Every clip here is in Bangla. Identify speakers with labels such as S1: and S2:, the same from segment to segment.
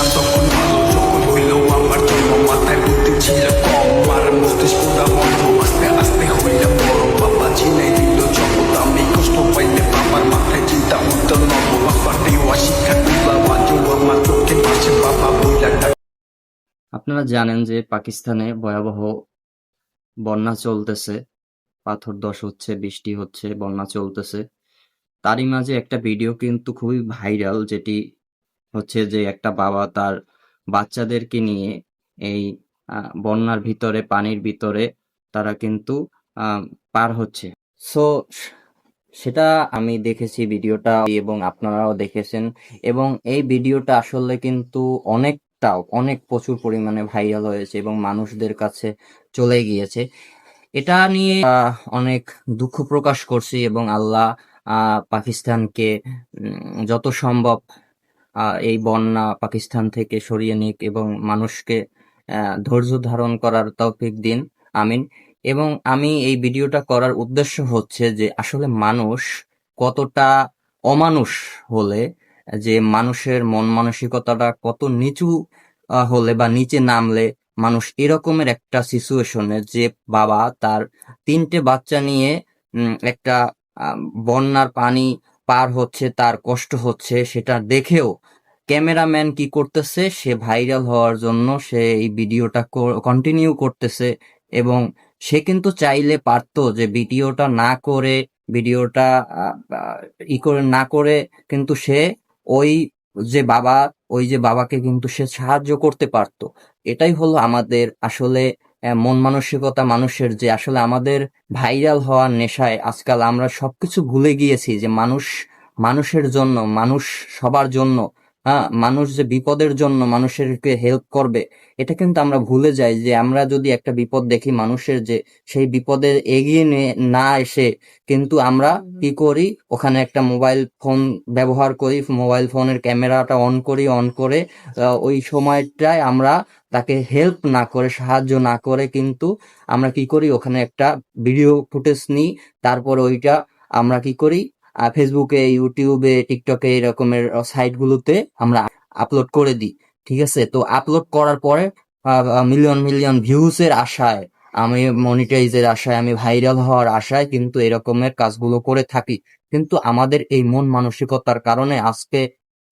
S1: ছিলাম তখন ভালো যখন আমার জন্ম, মাথায় বুদ্ধি ছিল কম, আর বন্ধ আস্তে আস্তে হইলাম বড়। বাবা চিনাই দিল আমি কষ্ট পাইলে বাবার মাথায় চিন্তা নব দেওয়া শিক্ষা
S2: আপনারা জানেন যে পাকিস্তানে ভয়াবহ বন্যা চলতেছে। পাথর দশ হচ্ছে, বৃষ্টি হচ্ছে, বন্যা চলতেছে। তারই মাঝে একটা ভিডিও কিন্তু খুবই ভাইরাল যেটি হচ্ছে যে একটা বাবা তার বাচ্চাদেরকে নিয়ে এই বন্যার ভিতরে, পানির ভিতরে তারা কিন্তু পার হচ্ছে। সো সেটা আমি দেখেছি ভিডিওটা এবং আপনারাও দেখেছেন এবং এই ভিডিওটা আসলে কিন্তু অনেকটা অনেক প্রচুর পরিমাণে ভাইরাল হয়েছে এবং মানুষদের কাছে চলে গিয়েছে। এটা নিয়ে অনেক দুঃখ প্রকাশ করছি এবং আল্লাহ পাকিস্তানকে যত সম্ভব এই বন্যা পাকিস্তান থেকে সরিয়ে নিক এবং মানুষকে ধৈর্য ধারণ করার তৌফিক দিন। আমিন। এবং আমি এই ভিডিওটা করার উদ্দেশ্য হচ্ছে যে আসলে মানুষ কতটা অমানুষ হলে, যে মানুষের মন মানসিকতাটা কত নিচু হলে বা নিচে নামলে মানুষ এরকমের একটা সিচুয়েশনে যে বাবা তার তিনটে বাচ্চা নিয়ে একটা বন্যার পানি পার হচ্ছে, তার কষ্ট হচ্ছে, সেটা দেখেও ক্যামেরাম্যান কি করতেছে? সে ভাইরাল হওয়ার জন্য সে এই ভিডিওটা কন্টিনিউ করতেছে এবং সে কিন্তু চাইলে পারতো যে ভিডিওটা না করে, ভিডিওটা ই করে, না করে কিন্তু সে ওই যে বাবা, ওই যে বাবাকে কিন্তু সে সাহায্য করতে পারতো। এটাই হলো আমাদের আসলে মন মানসিকতা মানুষের যে আসলে আমাদের ভাইরাল হওয়ার নেশায় আজকাল আমরা সবকিছু ভুলে গিয়েছি যে মানুষ, মানুষের জন্য, মানুষ সবার জন্য হ্যাঁ মানুষ যে বিপদের জন্য মানুষেরকে হেল্প করবে এটা কিন্তু আমরা ভুলে যাই যে আমরা যদি একটা বিপদ দেখি মানুষের যে সেই বিপদে এগিয়ে নে- না এসে কিন্তু আমরা কি করি? ওখানে একটা মোবাইল ফোন ব্যবহার করি মোবাইল ফোনের ক্যামেরাটা অন করি অন করে ওই সময়টায় আমরা তাকে হেল্প না করে সাহায্য না করে কিন্তু আমরা কি করি? ওখানে একটা ভিডিও ফুটেজ নিই তারপর ওইটা আমরা কি করি? ফেসবুকে ইউটিউবে টিকটকে এরকমের সাইটগুলোতে আমরা আপলোড করে দিই, ঠিক আছে? তো আপলোড করার পরে মিলিয়ন মিলিয়ন ভিউজের আশায়, আমি মনিটাইজের আশায়, আমি ভাইরাল হওয়ার আশায় কিন্তু এরকমের কাজগুলো করে থাকি। কিন্তু আমাদের এই মন মানসিকতার কারণে আজকে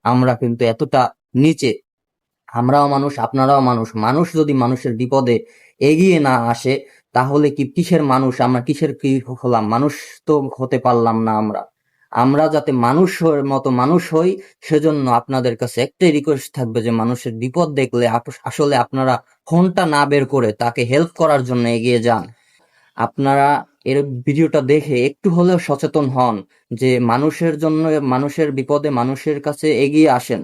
S2: আমরা কিন্তু এতটা নিচে। আমরাও মানুষ, আপনারাও মানুষ। মানুষ যদি মানুষের বিপদে এগিয়ে না আসে, তাহলে কি কিসের মানুষ? আমরা কিসের কি হলাম? মানুষ তো হতে পারলাম না আমরা। আমরা যাতে মানুষের মতো মানুষ হই, সেজন্য আপনাদের কাছে একটাই রিকোয়েস্ট থাকবে যে মানুষের বিপদ দেখলে আসলে আপনারা ফোনটা না বের করে তাকে হেল্প করার জন্য এগিয়ে যান। আপনারা এর ভিডিওটা দেখে একটু হলেও সচেতন হন যে মানুষের জন্য মানুষের বিপদে মানুষের কাছে এগিয়ে আসেন।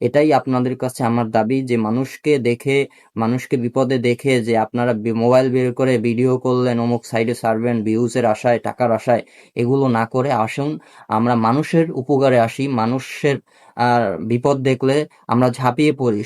S2: এটাই আপনাদের কাছে আমার দাবি যে মানুষকে দেখে, মানুষকে বিপদে দেখে যে আপনারা মোবাইল বের করে ভিডিও করলেন, অমুক সাইডে সারবেন ভিউজের আশায়, টাকার আশায়, এগুলো না করে আসুন। আমরা মানুষের উপকারে আসি, মানুষের আর বিপদ দেখলে আমরা ঝাঁপিয়ে পড়ি।